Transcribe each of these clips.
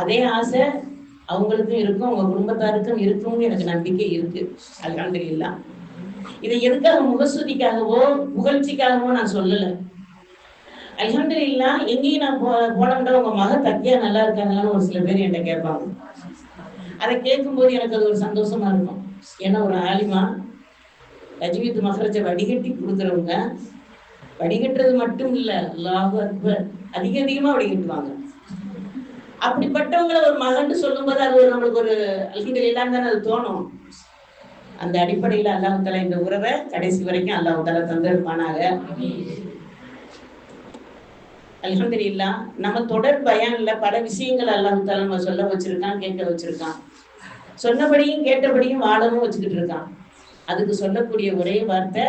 அதே ஆசை அவங்களுக்கும் இருக்கும் அவங்க குடும்பத்தாருக்கும் இருக்கும்னு எனக்கு நம்பிக்கை இருக்கு. அல்ஹம்துலில்லாஹ் இதை எதுக்காக முகஸ்துதிக்காகவோ புகழ்ச்சிக்காகவோ நான் சொல்லல. அல்ஹம்துலில்லாஹ் எங்கேயும் நான் போ போனோம்னா உங்க மக தத்தியா நல்லா இருக்காங்களான்னு ஒரு சில பேர் என்கிட்ட கேட்பாங்க. அதை கேட்கும்போது எனக்கு அது ஒரு சந்தோஷமா இருக்கும். ஏன்னா ஒரு ஆலிமா ரஜினித் மகரஜ வடிகட்டி கொடுக்குறவங்க வடிகட்டுறது மட்டும் இல்ல அல்லாஹு அக்பர் அதிக அதிகமா வடிகட்டுவாங்க. அப்படிப்பட்டவங்கள ஒரு மகன் சொல்லும்போது அது ஒரு நம்மளுக்கு ஒரு அல்ஹம்துலில்லாஹ் தானே அது தோணும். அந்த அடிப்படையில அல்லாஹ் இந்த உறவை கடைசி வரைக்கும் அல்லாஹ் தஆலா தந்திருப்பானாக. நம்ம தொடர் பயான்ல பல விஷயங்கள் அல்லாஹ் நம்ம சொல்ல வச்சிருக்கான் கேட்க வச்சிருக்கான். சொன்னபடியும் கேட்டபடியும் வாழவும் வச்சுக்கிட்டு இருக்கான். அதுக்கு சொல்லக்கூடிய ஒரே வார்த்தை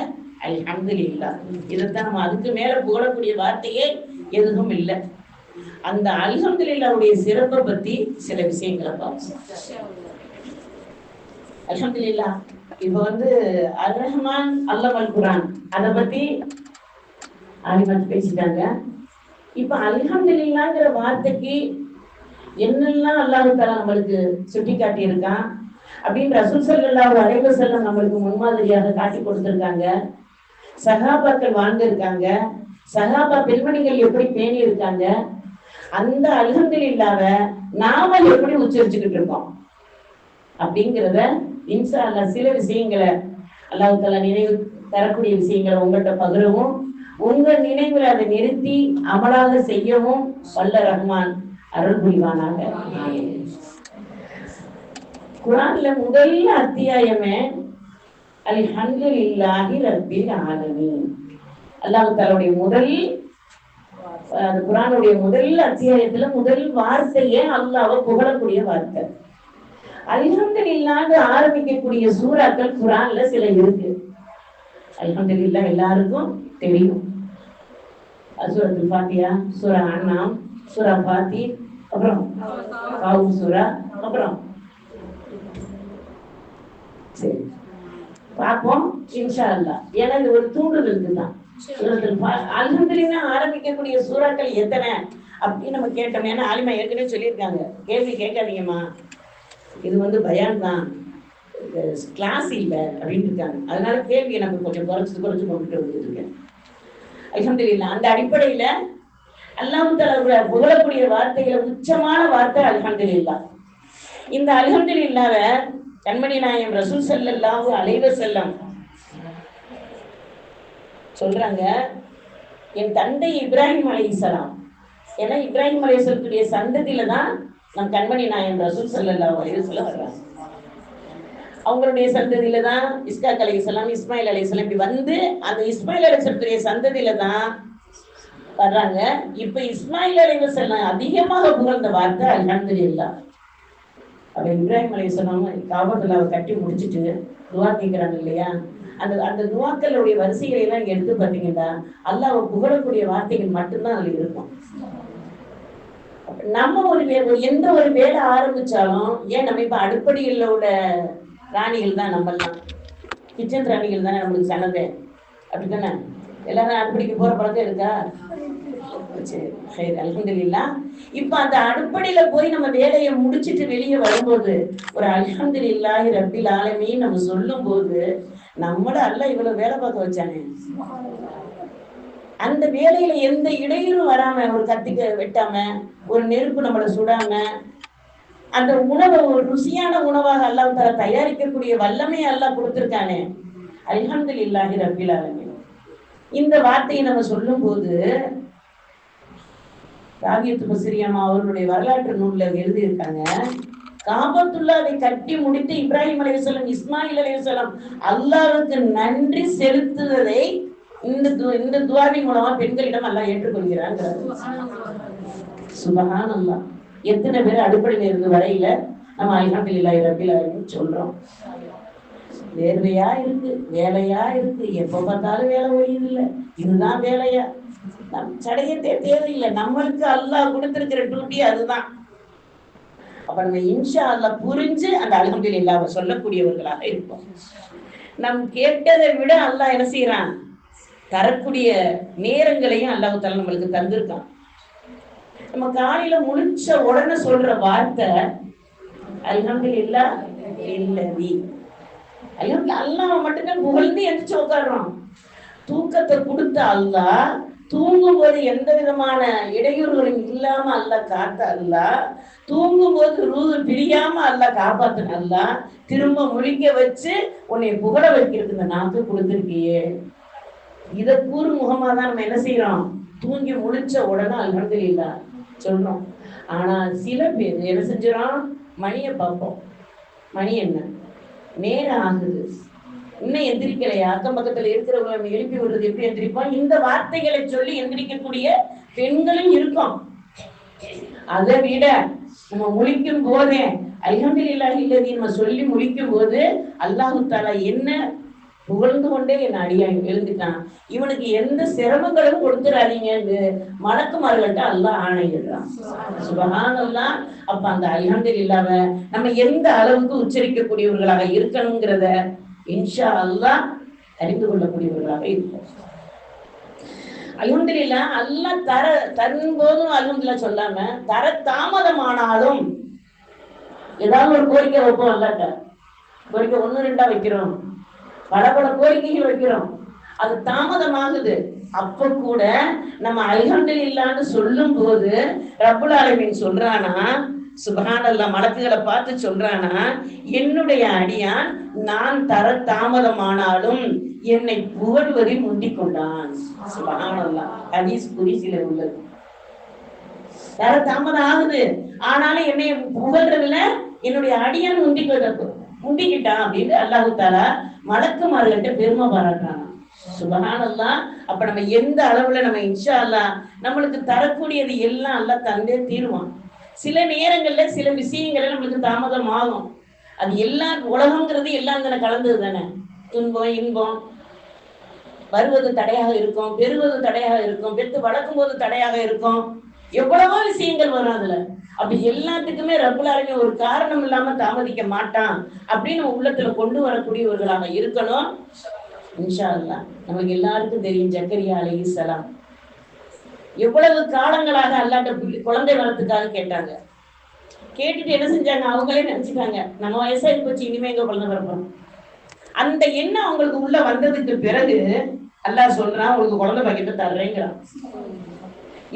அல்ஹம்துலில்லாஹ். இதைத்தான் நம்ம அதுக்கு மேல புகழக்கூடிய வார்த்தையே எதுவும் இல்லை. அந்த அல்ஹம்துல்லாவுடைய சிறப்பை பத்தி சில விஷயங்களை பார்ப்போம். அல்ஹம்துல்லா இப்ப வந்து அல் ரஹ்மான் அல்லமல் குரான் அதை பத்தி ஆலிமத் பேசிட்டாங்க. இப்ப அல்ஹம்துல்லாங்கிற வார்த்தைக்கு என்னெல்லாம் அல்லாஹு தஆலா நம்மளுக்கு சுட்டி காட்டியிருக்கான் அப்படின்னு ரசூல் ஒரு அலைஹி செல்ல நம்மளுக்கு முன்மாதிரியாக காட்டி கொடுத்திருக்காங்க. வாழ்ந்து வாழ்ந்திருக்காங்க. சகாபா பெண்மணிகள் எப்படி பேணி இருக்காங்க அந்த அல்ஹம்துலில்லாஹ்வ நாம எப்படி உச்சரிச்சுக்கிட்டு இருக்கோம்? அப்படிங்கிறத இன்ஷா அல்லா சில விஷயங்களை அல்லாஹு தாலா நினைவு தரக்கூடிய விஷயங்களை உங்கள்கிட்ட பகிரவும் உங்க நினைவுல அதை நிறுத்தி அமலாக செய்யவும் வல்ல ரஹ்மான் அருள் புரிவானாக. குரான்ல முதல் அத்தியாயமே அல்ஹம்துலில்லாஹி ரப்பில் ஆலமீன். அல்லாஹு தாலாவுடைய முதல் அந்த குரானுடைய முதல் அத்தியாயத்துல முதல் வார்த்தையே அல்லாவை புகழக்கூடிய வார்த்தை. அல்ஹம்துலில்லாஹ்னு ஆரம்பிக்கக்கூடிய சூறாக்கள் குரான்ல சில இருக்கு. அல்ஹம்துலில்லாஹ் எல்லாருக்கும் தெரியும். சூரத்துல் பாத்தியா சூரா அண்ணாம் சூரா பாத்தி அப்புறம் காவு சூரா அப்புறம் சரி. பார்ப்போம் இன்ஷா அல்லா ஏன்னா இது ஒரு தூண்டுதலுக்கு தான் அல்ஹம்துலில்லா ஆரம்பிக்கக்கூடிய சூறாக்கள் எத்தனை? அப்படின்னு நம்ம கேட்டோம் ஏன்னா ஆலிமா ஏற்கனவே சொல்லியிருக்காங்க. கேள்வி கேட்காதீங்கம்மா. இது வந்து பயான் தான். கிளாஸ் இல்லை அப்படின்னு இருக்காங்க. அதனால கேள்வியை நம்ம கொஞ்சம் குறைச்சு குறைச்சு கொண்டுட்டு வந்துட்டு இருக்கேன். அல்ஹம்துலில்லாஹ் அந்த அடிப்படையில அல்லாமுத்தலவர்களை புகழக்கூடிய வார்த்தைகளை உச்சமான வார்த்தை அல்ஹம்துலில்லாஹ் இந்த அல்ஹம்துலில்லாஹ்வ கண்மணி நாயம் ரசூல் செல்லல்லாவும் அலைவர் செல்லம் சொல்றாங்க என் தந்தை இப்ராஹிம் அலைஹிஸ்ஸலாம் ஏன்னா இப்ராஹிம் அலைஹிஸ்ஸலத்துடைய சந்ததியில தான் நம் கண்மணி நாயன் ரசூல் சல்லா அலைஹி சொல்ல வர்றாங்க. அவங்களுடைய சந்ததியில தான் இஸ்காக் அலைஹிஸ்ஸலாம் இஸ்மாயில் அலைஹிஸ்ஸலாம் இப்படி வந்து அந்த இஸ்மாயில் அலைஹிஸ்ஸலத்துடைய சந்ததியில தான் வர்றாங்க. இப்ப இஸ்மாயில் அலைஹிஸ்ஸலாம் அதிகமாக புகழ்ந்த வார்த்தை அல்ஹம்துலில்லாஹ் அப்ப இப்ராஹிம் அலைஹிஸ்ஸலாம் காபத்துல்லாவை கட்டி முடிச்சிட்டு துவா கேட்கிறாங்க இல்லையா? அந்த அந்த துவாக்களுடைய வரிசைகளை எல்லாம் நீங்க எடுத்து பார்த்தீங்கன்னா அல்லாஹ் புகழக்கூடிய வார்த்தைகள் மட்டும்தான் அதுல இருக்கும். நம்ம ஒரு வே எந்த ஒரு வேலை ஆரம்பிச்சாலும் ஏன் நம்ம இப்ப அடுப்படியில் உள்ள ராணிகள் தான் நம்மெல்லாம்? கிச்சன் ராணிகள் தானே நம்மளுக்கு சனதே அப்படித்தானே? எல்லாரும் அடுப்படிக்கு போற பழக்கம் இருக்கா? சரி சரி இப்ப அந்த அடுப்படியில போய் நம்ம வேலையை முடிச்சிட்டு வெளியே வரும்போது ஒரு அலமதுல்லாஹி ரப்பில் ஆலமின்னு நம்ம சொல்லும் போது நம்மள அல்ல இவ்வளவு வேலை பார்க்க வச்சானே. அந்த வேலையில எந்த இடையூறும் வராம ஒரு கத்திக்க வெட்டாம ஒரு நெருப்பு நம்மளை சுடாம அந்த உணவை ஒரு ருசியான உணவாக அல்லாஹ் தர தயாரிக்கக்கூடிய வல்லமையை அல்லாஹ் கொடுத்திருக்கானே. அல்ஹம்துலில்லாஹி இல்லாஹி ரபில் இந்த வார்த்தையை நம்ம சொல்லும்போது ராகியத்து பசிரியம்மா அவர்களுடைய வரலாற்று நூல்ல எழுதியிருக்காங்க. காபத்துள்ளாவை கட்டி முடித்து இப்ராஹிம் அலைஹிஸ்ஸலாம் இஸ்மாயில் அலைஹிஸ்ஸலாம் அல்லாவுக்கு நன்றி செலுத்துவதை இந்த து- இந்த துவாவின் மூலமா பெண்களிடம் அல்லாஹ் ஏற்றுக்கொள்கிறாங்க சுபகான் அல்லா எத்தனை பேர் அடுப்படையில இருந்து வரையில நம்ம அல்ஹம்துலில்லாஹி ரப்பில் ஆலமீன் சொல்றோம். வேர்வையா இருக்கு வேலையா இருக்கு எப்ப பார்த்தாலும் வேலை ஓய்யுது இல்லை இதுதான் வேலையா? நம் சடையத்தே தேவையில்லை. நம்மளுக்கு அல்லாஹ் கொடுத்திருக்கிற டியூட்டி அதுதான். அப்ப நம்ம இன்ஷா அல்ல புரிஞ்சு அந்த அல்ஹம்துலில்லாஹ்வை சொல்லக்கூடியவர்களாக இருப்போம். நம் கேட்டதை விட அல்லாஹ் என்ன செய்யறான் தரக்கூடிய நேரங்களையும் அல்லாஹு தஆலா நம்மளுக்கு தந்திருக்கான். நம்ம காலையில முழிச்ச உடனே சொல்ற வார்த்தை அல்ஹம்துலில்லா இல்லதி. அல்ஹம்து அல்லாஹ் மட்டும்தான் புகழ்ந்து எந்திரிச்சு உட்காடுறோம் தூக்கத்தை கொடுத்த அல்லாஹ் தூங்கும்போது எந்த விதமான இடையூறுகளும் இல்லாம அல்ல காத்த அல்ல தூங்கும் போது ரூது பிரியாம அல்ல காப்பாத்தின அல்ல திரும்ப முழிக்க வச்சு உன்னை புகழ வைக்கிறதுக்கு இந்த நாக்கு கொடுத்துருக்கியே. இதை கூறு முகமா தான் நம்ம என்ன செய்யறோம்? தூங்கி முழிச்ச உடனே அல்ஹம்துலில்லா சொல்றோம் ஆனா சில பேர் என்ன செஞ்சிடறோம்? மணியை பார்ப்போம். மணி என்ன? நேரம் ஆகுது. இன்னும் எந்திரிக்கலையா அக்கம் பக்கத்துல இருக்கிறவங்க எழுப்பி விடுறது எப்படி எந்திரிப்போம்? இந்த வார்த்தைகளை சொல்லி எந்திரிக்கக்கூடிய பெண்களும் இருக்கும். அதை விட நம்ம முழிக்கும் போதே அல்ஹம்துலில்லாஹி இல்லதி நம்ம சொல்லி முழிக்கும் போது அல்லாஹு தாலா என்ன புகழ்ந்து கொண்டே என் அடியான் எழுந்துட்டான். இவனுக்கு எந்த சிரமங்களும் கொடுத்துடாதீங்கன்னு மலக்குமார்கள்ட்ட அல்லாஹ் ஆணையிடுறான் சுபஹானல்லாஹ் அப்ப அந்த அல்ஹம்துலில்லாஹ்வ நம்ம எந்த அளவுக்கு உச்சரிக்கக்கூடியவர்களாக இருக்கணுங்கிறத இன்ஷா அல்லா அறிந்து கொள்ளக்கூடியவர்களாக இருப்போம். அல்ஹம்துலில்லா அல்லாஹ் தர தரும்போதும் அல்ஹம்துலில்லா சொல்லாம தர தாமதமானாலும் ஏதாவது ஒரு கோரிக்கை வைப்போம் அல்லாட்ட கோரிக்கை ஒண்ணு ரெண்டா வைக்கிறோம். பல பல கோரிக்கைகள் வைக்கிறோம். அது தாமதமாகுது. அப்ப கூட நம்ம அல்ஹம்துலில்லான்னு சொல்லும் போது ரபுல் ஆலமின் சொல்றானா சுபஹானல்லா மலக்குகளை பார்த்து சொல்றானா என்னுடைய அடியான் நான் தர தாமதமானாலும் என்னை புகழ்வதில் முந்திக் கொண்டான். சுபஹானல்லா ஹதீஸ் குரிசில உள்ளது. தர தாமதம் ஆகுது. ஆனாலும் என்னை புகழ்றதுல என்னுடைய அடியான் முந்தி முந்திக்கிட்டான் அப்படின்னு அல்லாஹு தாலா மலக்குமார்கள்ட்ட பெருமை பாராட்டுறாங்க சுபகானல்லா. அப்ப நம்ம எந்த அளவுல நம்ம இன்ஷா அல்லா நம்மளுக்கு தரக்கூடியது எல்லாம் அல்ல தந்தே தீருவான். சில நேரங்கள்ல சில விஷயங்கள்ல நம்மளுக்கு தாமதம் ஆகும் அது எல்லாம் உலகங்கிறது எல்லாம் தானே கலந்தது தானே? துன்பம் இன்பம். வருவது தடையாக இருக்கும் பெறுவது தடையாக இருக்கும் பெற்று வளர்க்கும் போது தடையாக இருக்கும். எவ்வளவோ விஷயங்கள் வரும் அதுல. அப்படி எல்லாத்துக்குமே ரகுலாருமே ஒரு காரணம் இல்லாம தாமதிக்க மாட்டான் அப்படின்னு நம்ம உள்ளத்துல கொண்டு வரக்கூடியவர்களாக இருக்கணும். இன்ஷா அல்லா நமக்கு எல்லாருக்கும் தெரியும் ஜக்கரியா அலைஹிஸ்ஸலாம் எவ்வளவு காலங்களாக அல்லாட்ட குழந்தை வரத்துக்காக கேட்டாங்க. கேட்டுட்டு என்ன செஞ்சாங்க? அவங்களே நினைச்சுட்டாங்க. நம்ம வயசாகி போச்சு இனிமே எங்க குழந்தை பிறப்போம் அந்த எண்ணம் அவங்களுக்கு உள்ள வந்ததுக்கு பிறகு அல்லாஹ் சொல்றான் உங்களுக்கு குழந்தை பாக்கியத்தை தர்றேங்கிறான்.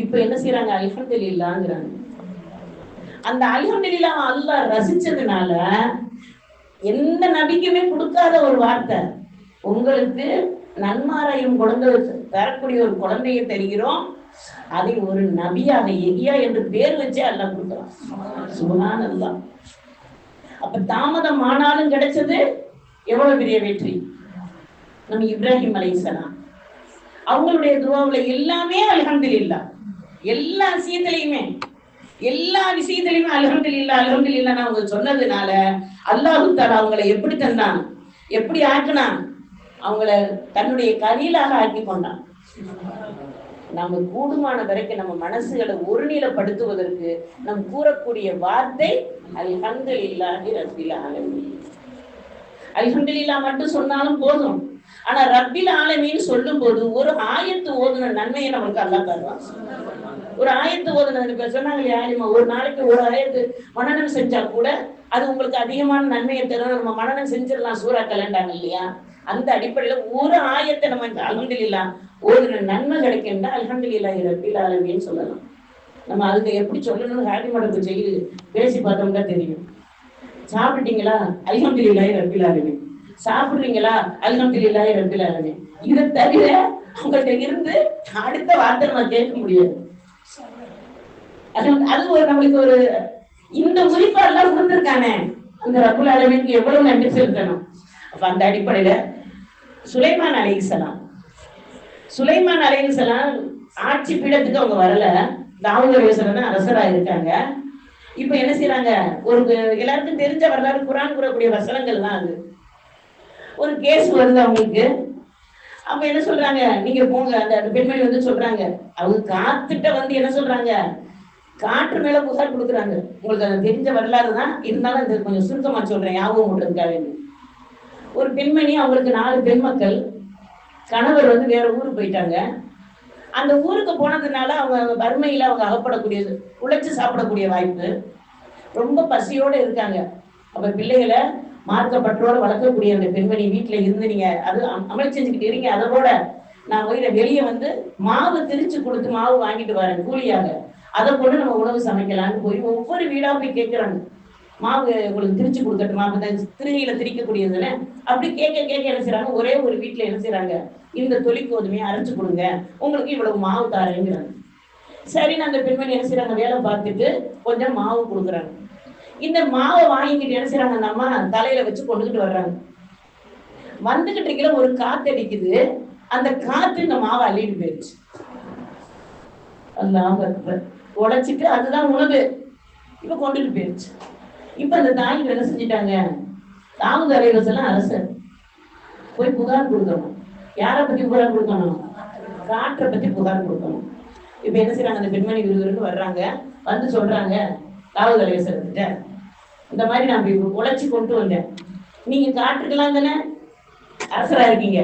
இப்ப என்ன செய்யறாங்க அல்ஹம்துலில்லாங்கிறாங்க அந்த அல்ஹம்துலில்லா அல்லாஹ் ரசிச்சதுனால எந்த நபிக்குமே கொடுக்காத ஒரு வார்த்தை. உங்களுக்கு நன்மாராயும் குழந்தை தரக்கூடிய ஒரு குழந்தைய தெரிகிறோம். அதை ஒரு நபியாக எரியா என்று பேர் வச்சே அல்லாஹ் கொடுக்குறான். சுபஹான் அல்லா அப்ப தாமதம் ஆனாலும் கிடைச்சது எவ்வளவு பெரிய வெற்றி? நம்ம இப்ராஹிம் அலைசலாம் அவங்களுடைய துவாவுல எல்லாமே அல்ஹம்துலில்லாஹ். எல்லா விஷயத்திலையுமே எல்லா விஷயத்திலையுமே அல்ஹம்துலில்லாஹ் அல்ஹம்துலில்லாஹ் அவங்க சொன்னதுனால அல்லாஹு தஆலா அவங்களை எப்படி தந்தான் எப்படி ஆக்கினான் அவங்கள தன்னுடைய கலியலாக ஆக்கி கொண்டான். நம்ம கூடுமான வரைக்கும் நம்ம மனசுகளை ஒருநிலைப்படுத்துவதற்கு நம் கூறக்கூடிய வார்த்தை அல்ஹம்துலில்லாஹி ரபில் ஆலமீன். இல்லா மட்டும் சொன்னாலும் போதும். ஆனா ரப்பில் ஆலமீன் சொல்லும் போது ஒரு ஆயத்து ஓதுன நன்மையை நமக்கு அல்லா தருவான். ஒரு ஆயத்து ஓதுனது சொன்னாங்க இல்லையா ஒரு நாளைக்கு ஒரு ஆயத்து மனநம் செஞ்சா கூட அது உங்களுக்கு அதிகமான நன்மையை தரும் நம்ம மனநம் செஞ்சிடலாம் சூறா கலண்டாங்க இல்லையா? அந்த அடிப்படையில ஒரு ஆயத்தை நம்ம அல்ஹம்துலில்லா ஒரு நன்மை கிடைக்கின்ற அல்ஹம்துலில்லாஹி ரப்பில் ஆலமீன் சொல்லலாம். நம்ம அதுக்கு எப்படி சொல்லணும்னு ஹாப்பி மடத்து செய்து பேசி பார்த்தோம்னா தெரியும். சாப்பிட்டீங்களா? அல்ஹம்துலில்லாஹி ரப்பில் ஆலமீன். சாப்பிடுறீங்களா? அல்ஹம்துலில்லாஹி ரப்பில் ஆலமீன். இதை தவிர உங்கள்கிட்ட இருந்து அடுத்த வார்த்தை நம்ம கேட்க முடியாது. அது அது ஒரு நம்மளுக்கு ஒரு இந்த குறிப்பா எல்லாம் கொடுத்துருக்கானே. அந்த ரப்புல் ஆலமீனுக்கு எவ்வளவு நன்றி செலுத்தணும். அப்ப அந்த அடிப்படையில சுலைமான் அலைஹிஸ்ஸலாம் சுலைமான் அலைஹிஸ்ஸலாம் ஆட்சி பீடத்துக்கு அவங்க வரல. தாவூத் யோசனை அரசரா இருக்காங்க. இப்ப என்ன செய்யறாங்க ஒரு எல்லாருக்கும் தெரிஞ்ச வரலாறு குரான் கூறக்கூடிய வசனங்கள் தான் அது. ஒரு கேஸ் வருது அவங்களுக்கு. அப்ப என்ன சொல்றாங்க? நீங்க போங்க. அந்த பெண்மணி வந்து சொல்றாங்க அவங்க காத்துட்ட வந்து என்ன சொல்றாங்க? காற்று மேல புகார் கொடுக்குறாங்க. உங்களுக்கு அது தெரிஞ்ச வரலாறு தான். இருந்தாலும் கொஞ்சம் சுருக்கமா சொல்றேன். ஞாபகம் பண்றதுக்காக ஒரு பெண்மணி அவங்களுக்கு நாலு பெண்மக்கள். கணவர் வந்து வேற ஊருக்கு போயிட்டாங்க. அந்த ஊருக்கு போனதுனால அவங்க வறுமையில அவங்க அகப்படக்கூடியது உழைச்சு சாப்பிடக்கூடிய வாய்ப்பு. ரொம்ப பசியோட இருக்காங்க. அப்ப பிள்ளைகளை மார்க்கப்பற்றோட வளர்க்கக்கூடிய அந்த பெண்மணி வீட்டுல இருந்து நீங்க அது அமல் செஞ்சுக்கிட்டு இருங்க அதோட நான் போய் வெளியே வந்து மாவு திரிச்சு கொடுத்து மாவு வாங்கிட்டு வரேன் கூலியாக. அதை கொண்டு நம்ம உணவு சமைக்கலாம்னு போய் ஒவ்வொரு வீடா போய் கேட்கிறாங்க மாவு உங்களுக்கு திரிச்சு கொடுக்கட்டுமா? அப்ப இந்த திருகையில திரிக்கக்கூடியது தானே அப்படி கேட்க கேட்க என்ன செய்யறாங்க ஒரே ஒரு வீட்டுல என்ன செய்யறாங்க இந்த தொலி கோதுமையை அரைச்சு கொடுங்க. உங்களுக்கு இவ்வளவு மாவு தாரேங்கிறாங்க. சரின்னு அந்த பெண்மணி என்ன செய்யறாங்க வேலை பார்த்துட்டு கொஞ்சம் மாவு கொடுக்குறாங்க. இந்த மாவை வாங்கிக்கிட்டு என்ன செய்யறாங்க அந்த அம்மா தலையில வச்சு கொண்டுகிட்டு வர்றாங்க. வந்துகிட்டு இருக்கிற ஒரு காத்து அடிக்குது. அந்த காத்து இந்த மாவை அள்ளிட்டு போயிடுச்சு. அல்லாஹ் உடைச்சிட்டு அதுதான் உணவு. இப்ப கொண்டுட்டு போயிடுச்சு. இப்ப அந்த தாய்க்கு என்ன செஞ்சிட்டாங்க. தாமத அலைவசெல்லாம் அரசர் போய் புகார் கொடுக்கணும். யாரை பத்தி புகார் கொடுக்கணும்? காற்றை பத்தி புகார் கொடுக்கணும். இப்ப என்ன செய்யறாங்க அந்த பெண்மணி விருதுன்னு வர்றாங்க. வந்து சொல்றாங்க தாவூத் அலைவசர்கிட்ட இந்த மாதிரி நான் இப்படி உழைச்சி கொண்டு வந்தேன். நீங்க காற்றுக்கெல்லாம் தானே அரசரா இருக்கீங்க.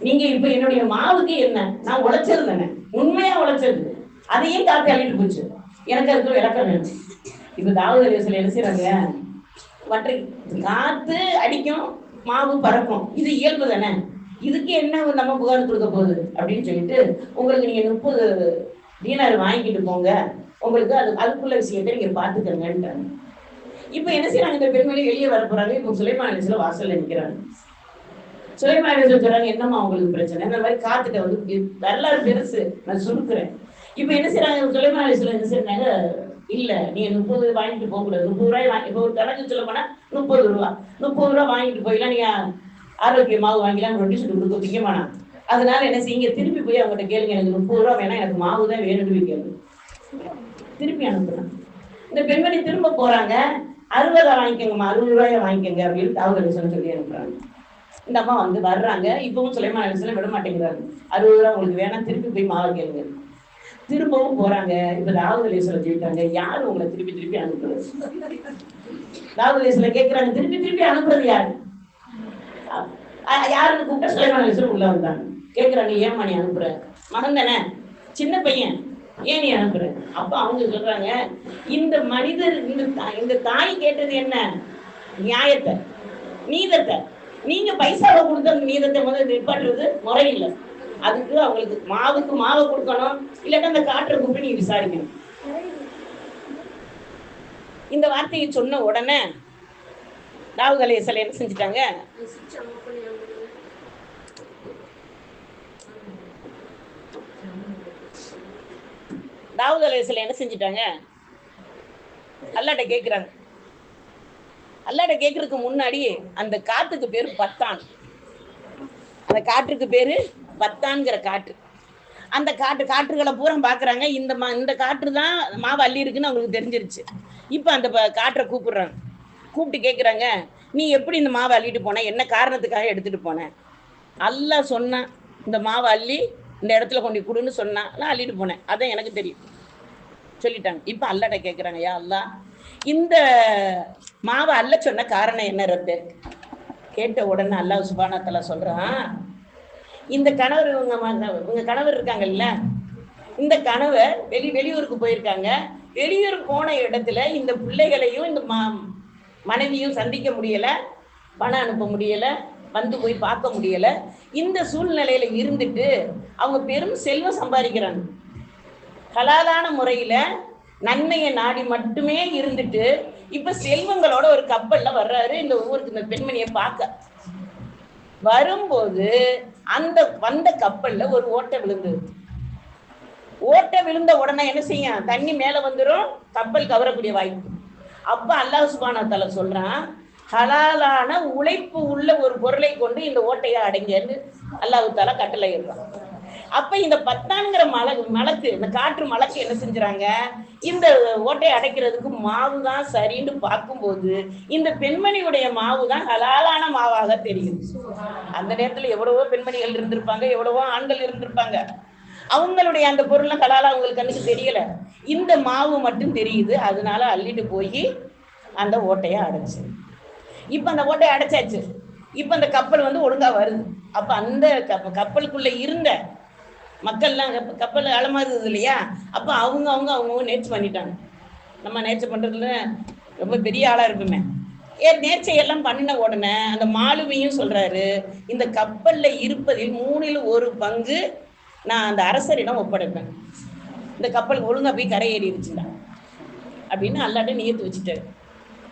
நீங்க இப்ப என்னுடைய மாவுக்கு என்ன? நான் உழைச்சது தானே. உண்மையா உழைச்சது. அதையும் காத்து அள்ளிட்டு போச்சு. எனக்கு அதுக்கு விளக்கம் வேணும். இப்ப தாவூத் அலைவசல் என்ன செய்யறாங்க மற்ற காத்து அடிக்கும் மாவு பறக்கும். இது இயல்பு தானே? இதுக்கு என்ன நம்ம புகார் கொடுக்க போகுது? அப்படின்னு சொல்லிட்டு உங்களுக்கு நீங்க முப்பது டீனர் வாங்கிட்டு போங்க. உங்களுக்கு அது அதுக்குள்ள விஷயத்தை நீங்க பாத்துக்கங்கன்றாங்க இப்ப என்ன செய்யறாங்க இந்த பெண்மணி வெளியே வர போறாங்க. இப்ப சுலைமான் அலிஸ்ல வாசல்ல நிக்கிறாங்க. சுலைமான் அலிஸ்ல சொல்றாங்க என்னம்மா உங்களுக்கு பிரச்சனை? இந்த மாதிரி காத்துட்ட வந்து வரலாறு பெருசு. நான் சுருக்குறேன். இப்ப என்ன செய்யறாங்க சுலைமான் அலிஸ்ல என்ன செய்யறாங்க இல்ல நீ முப்பது வாங்கிட்டு போக கூடாது. முப்பது ரூபாய் வாங்கி இப்போ ஒரு கணக்கு சொல்ல போனா முப்பது ரூபா. முப்பது ரூபா வாங்கிட்டு போயிலாம் நீங்க ஆரோக்கிய மாவு வாங்கிலாம் ரொட்டி சுட்டு கொடுக்க திங்க வேணாம் அதனால என்ன செய்யுங்க திருப்பி போய் அவங்ககிட்ட கேளுங்க. எனக்கு முப்பது ரூபா வேணாம் எனக்கு மாவு தான் வேணும்னு கேளு. கேளுங்க திருப்பி அனுப்புறேன். இந்த பெண்மணி திரும்ப போறாங்க. அறுபதா வாங்கிக்கோங்கம்மா அறுபது ரூபாய வாங்கிக்கோங்க அப்படின்னு தாவூத் சொல்லி அனுப்புறாங்க. இந்த அம்மா வந்து வர்றாங்க. இப்பவும் சுலைமான விட மாட்டேங்கிறாங்க அறுபது ரூபா உங்களுக்கு வேணாம் திருப்பி போய் மாவு கேளுங்க. திரும்பவும் போறாங்க. இப்ப தாவூத் அலிஸ்ல யாரு உங்களை திருப்பி திருப்பி அனுப்புறது? தாவூத் கேட்கிறாங்க கேக்குறாங்க. திருப்பி திருப்பி அனுப்புறது யாரு? யாருன்னு கூப்பிட்டா சுலைமான் உள்ள வந்தாங்க. கேக்குறாங்க ஏம்மா நீ அனுப்புற? மகன் தானே? சின்ன பையன். ஏன் நீ அனுப்புற? அப்ப அவங்க சொல்றாங்க இந்த மனிதர் இந்த தா- இந்த தாய் கேட்டது என்ன? நியாயத்தை நீதத்தை. நீங்க பைசாவை கொடுத்த அந்த நீதத்தை முதல்ல நிப்பாட்டுறது முறையில்லை. அதுக்கு அவங்களுக்கு மாவுக்கு மாவை கொடுக்கணும் இல்லாட்டா அந்த காற்றை கூப்பிட்டு நீங்க விசாரிக்கணும். இந்த வார்த்தையை சொன்ன உடனே தாவூத் அலைஹிஸ்ஸலாம் என்ன செஞ்சுட்டாங்க? தாவூத் அலைஹிஸ்ஸலாம் என்ன செஞ்சுட்டாங்க? அல்லாட்ட கேட்குறாங்க அல்லாட்ட கேட்கறதுக்கு முன்னாடி அந்த காத்துக்கு பேர் பத்தான். அந்த காற்றுக்கு பேரு வத்தான்கிற காற்று. அந்த காற்று காற்றுகளை பூரா பாக்குறாங்க இந்த மா இந்த காற்று தான் மாவு அள்ளி இருக்குன்னு அவங்களுக்கு தெரிஞ்சிருச்சு. இப்போ அந்த ப- காற்றை கூப்பிடுறாங்க. கூப்பிட்டு கேட்குறாங்க நீ எப்படி இந்த மாவை அள்ளிட்டு போன? என்ன காரணத்துக்காக எடுத்துகிட்டு போனேன் அல்லா சொன்னான் இந்த மாவை அள்ளி இந்த இடத்துல கொண்டு கொடுன்னு சொன்னான் நான் அள்ளிட்டு போனேன். அதான் எனக்கு தெரியும். சொல்லிட்டாங்க. இப்போ அல்லாட்ட கேட்குறாங்க யா அல்லா இந்த மாவை அல்ல சொன்ன காரணம் என்ன ரத்து கேட்ட உடனே அல்லாஹ் சுபானத்தில் சொல்கிறான் இந்த கணவர் இவங்க ம- இவங்க கணவர் இருக்காங்கல்ல? இந்த கணவர் வெளி வெளியூருக்கு போயிருக்காங்க. வெளியூர் போன இடத்துல இந்த பிள்ளைகளையும் இந்த மா மனைவியும் சந்திக்க முடியல. பணம் அனுப்ப முடியல. வந்து போய் பார்க்க முடியல. இந்த சூழ்நிலையில இருந்துட்டு அவங்க பெரும் செல்வம் சம்பாதிக்கிறாங்க. கலாதான முறையில நன்மையை நாடி மட்டுமே இருந்துட்டு இப்ப செல்வங்களோட ஒரு கப்பல்ல வர்றாரு. இந்த ஊருக்கு இந்த பெண்மணியை பார்க்க. வரும்போது அந்த வந்த கப்பல்ல ஒரு ஓட்டை விழுந்தது. ஓட்டை விழுந்த உடனே என்ன செய்யும்? தண்ணி மேல வந்துடும் கப்பல் கவரக்கூடிய வாய்ப்பு. அப்ப அல்லாஹ் சுபானா தலை சொல்றான் ஹலாலான உழைப்பு உள்ள ஒரு பொருளை கொண்டு இந்த ஓட்டையை அடைங்கன்னு அல்லாஹு தாலா கட்டளை இருக்கான் அப்ப இந்த பத்தான்கிற மலை மலக்கு இந்த காற்று மலக்கு என்ன செஞ்சுறாங்க? இந்த ஓட்டையை அடைக்கிறதுக்கு மாவு தான் சரின்னு பார்க்கும்போது இந்த பெண்மணியுடைய மாவு தான் ஹலாலான மாவாக தெரியும். அந்த நேரத்துல எவ்வளவோ பெண்மணிகள் இருந்திருப்பாங்க எவ்வளவோ ஆண்கள் இருந்திருப்பாங்க. அவங்களுடைய அந்த பொருள்லாம் கலால அவங்களுக்கு கண்ணுக்கு தெரியல. இந்த மாவு மட்டும் தெரியுது அதனால அள்ளிட்டு போய் அந்த ஓட்டையை அடைச்சு. இப்ப அந்த ஓட்டை அடைச்சாச்சு. இப்ப அந்த கப்பல் வந்து ஒழுங்கா வருது. அப்ப அந்த கப்ப- கப்பலுக்குள்ள இருந்த மக்கள்லாம் கப்பல் அலமாறுது இல்லையா? அப்போ அவங்க அவங்க அவங்க நேர்ச்சி பண்ணிட்டாங்க. நம்ம நேர்ச்சி பண்ணுறதுல ரொம்ப பெரிய ஆளாக இருப்போமே. ஏ நேர்ச்சையெல்லாம் பண்ணின உடனே அந்த மாலுமியும் சொல்றாரு இந்த கப்பல்ல இருப்பதில் மூணில் ஒரு பங்கு நான் அந்த அரசரிடம் ஒப்படைப்பேன். இந்த கப்பல் ஒழுங்கா போய் கரை ஏறிடுச்சுடா அப்படின்னு அல்லாட்ட நியத்து வச்சுட்டாரு.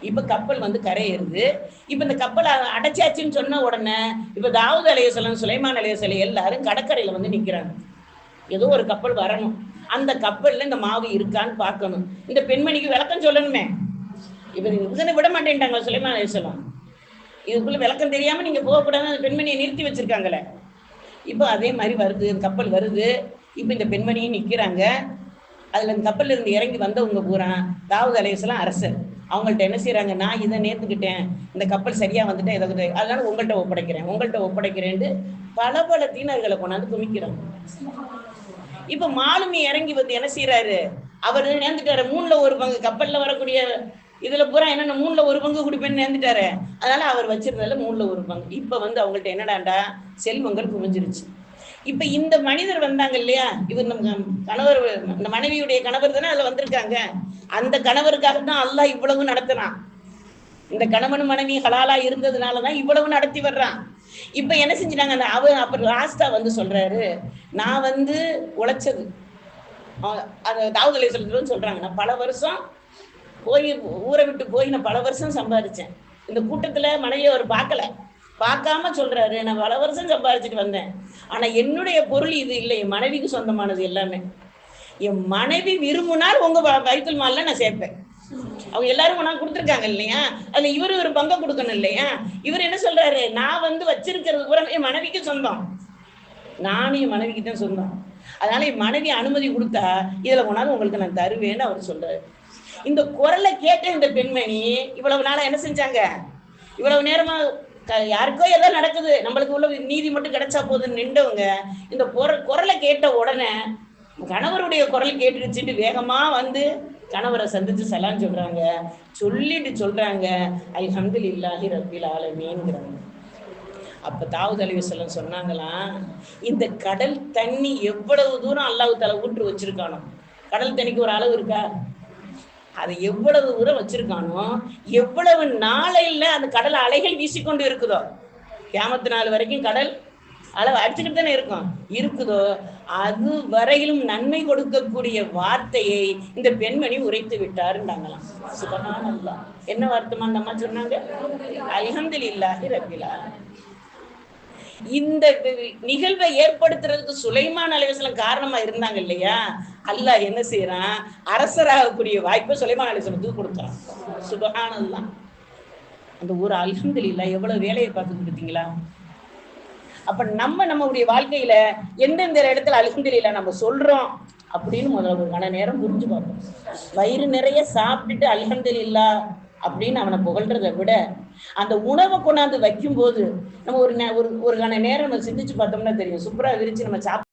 இப்ப கப்பல் வந்து கரையேறுது. இப்ப இந்த கப்பல் அடைச்சாச்சுன்னு சொன்ன உடனே இப்ப தாவூத் அலையசலம் சுலைமான் அலையசலை எல்லாரும் கடற்கரையில வந்து நிக்கிறாங்க. ஏதோ ஒரு கப்பல் வரணும். அந்த கப்பல்ல இந்த மாவு இருக்கான்னு பார்க்கணும். இந்த பெண்மணிக்கு விளக்கம் சொல்லணுமே. இவர் இதனை விட மாட்டேன்ட்டாங்க சுலைமான் அலையசலம் இதுக்குள்ள விளக்கம் தெரியாம நீங்க போகக்கூடாது அந்த பெண்மணியை நிறுத்தி வச்சிருக்காங்களே. இப்போ அதே மாதிரி வருது கப்பல் வருது. இப்போ இந்த பெண்மணியும் நிற்கிறாங்க அதில் அந்த கப்பல் இருந்து இறங்கி வந்தவங்க பூரா தாவூத் அலையஸ்லாம் அரசர். அவங்கள்ட்ட என்ன செய்றாங்க? நான் இதை நேர்த்துக்கிட்டேன். இந்த கப்பல் சரியா வந்துட்டேன் இதை அதனால உங்கள்கிட்ட ஒப்படைக்கிறேன். உங்கள்கிட்ட ஒப்படைக்கிறேன்ட்டு பல பல தீனர்களை கொண்டாந்து குமிக்கிறாங்க. இப்ப மாலுமி இறங்கி வந்து என்ன செய்யறாரு அவர் நேர்ந்துட்டாரு. மூணுல ஒரு பங்கு கப்பல்ல வரக்கூடிய இதுல பூரா என்னென்ன மூணுல ஒரு பங்கு குடிப்பேன்னு நேர்ந்துட்டாரு. அதனால அவர் வச்சிருந்ததுல மூணுல ஒரு பங்கு. இப்ப வந்து அவங்கள்ட்ட என்னடாண்டா? செல்வங்கள் குமிஞ்சிருச்சு இப்ப இந்த மனிதர் வந்தாங்க இல்லையா? இவர் நம்ம கணவர் இந்த மனைவியுடைய கணவர் தானே அதுல வந்திருக்காங்க. அந்த கணவருக்காக தான் அல்லாஹ் இவ்வளவு நடத்தினான் இந்த கணவன் மனைவி ஹலாலா இருந்ததுனாலதான் இவ்வளவு நடத்தி வர்றான். இப்ப என்ன செஞ்சிட்டாங்க? அந்த அவர் அப்புறம் லாஸ்டா வந்து சொல்றாரு நான் வந்து உழைச்சது. அஹ் அது தாவூத் அலி சொல்றாங்க நான் பல வருஷம் போய் ஊரை விட்டு போய் நான் பல வருஷம் சம்பாதிச்சேன். இந்த கூட்டத்துல மனைவியை அவர் பார்க்கல. பார்க்காம சொல்றாரு. நான் பல வருஷம் சம்பாதிச்சுட்டு வந்தேன். ஆனா என்னுடைய பொருள் இது இல்லை. என் மனைவிக்கு சொந்தமானது எல்லாமே. என் மனைவி விரும்பினால் உங்க வ- வைத்தல் மாலில் நான் சேர்ப்பேன். அவங்க எல்லாரும் உனக்கு கொடுத்துருக்காங்க இல்லையா? அதுல இவரு ஒரு பங்கை கொடுக்கணும் இல்லையா? இவர் என்ன சொல்றாரு? நான் வந்து வச்சிருக்கிறது கூட என் மனைவிக்கு சொந்தம். நானும் என் மனைவிக்கு தான் சொந்தம். அதனால என் மனைவி அனுமதி கொடுத்தா இதுல கொண்டாந்து உங்களுக்கு நான் தருவேன்னு அவர் சொல்றாரு. இந்த குரலை கேட்ட இந்த பெண்மணி இவ்வளவு நாளா என்ன செஞ்சாங்க? இவ்வளவு நேரமா யாருக்கோ ஏதோ நடக்குது. நம்மளுக்கு உள்ள நீதி மட்டும் கிடைச்சா போதுன்னு நின்றவங்க இந்த குரல் குரலை கேட்ட உடனே கணவருடைய குரல் கேட்டுருச்சுட்டு வேகமா வந்து கணவரை சந்திச்சு சலாம் சொல்றாங்க. சொல்லிட்டு சொல்றாங்க அல்ஹம்துலில்லாஹி ரப்பில் ஆலமீன்ங்கிறாங்க அப்ப தாவூத் அலி வஸல்லம் சொன்னாங்களாம் இந்த கடல் தண்ணி எவ்வளவு தூரம் அல்லாஹு தலை ஊற்று வச்சிருக்கானோ? கடல் தண்ணிக்கு ஒரு அளவு இருக்கா? அது எவ்வளவு தூரம் வச்சிருக்கானோ எவ்வளவு நாளையில அந்த கடல் அலைகள் வீசிக்கொண்டு இருக்குதோ. கேமத்து நாள் வரைக்கும் கடல் அளவு அடிச்சுக்கிட்டு தானே இருக்கும். இருக்குதோ? அது வரையிலும் நன்மை கொடுக்கக்கூடிய வார்த்தையை இந்த பெண்மணி உரைத்து விட்டாருண்டாங்களாம் சுபஹானல்லாஹ் என்ன வார்த்தமா அந்த அம்மா சொன்னாங்க? அலிஹந்தில் இல்லாஹி ரபிலா இந்த நிகழ்வை ஏற்படுத்துறதுக்கு சுலைமான் அலைவசலம் காரணமா இருந்தாங்க இல்லையா? அல்ல என்ன செய்யறான் அரசராகக்கூடிய வாய்ப்பை சுலைமான் அலிவசலத்துக்கு கொடுக்குறான் சுபகானதுதான் அந்த ஒரு அல்ஹம்துலில்லாஹ் எவ்வளவு வேலையை பார்த்து கொடுத்தீங்களா? அப்ப நம்ம நம்மளுடைய வாழ்க்கையில எந்தெந்த இடத்துல அல்ஹம்துலில்லாஹ் நம்ம சொல்றோம் அப்படின்னு முதல்ல ஒரு கண நேரம் புரிஞ்சு பார்ப்போம். வயிறு நிறைய சாப்பிட்டுட்டு அல்ஹம்துலில்லாஹ் அப்படின்னு அவனை புகழ்றதை விட அந்த உணவை கொண்டாந்து வைக்கும்போது நம்ம ஒரு ஒரு ஒரு கண நேரம் நம்ம சிந்திச்சு பார்த்தோம்னா தெரியும். சூப்பரா விரிச்சு நம்ம சாப்பிட்டு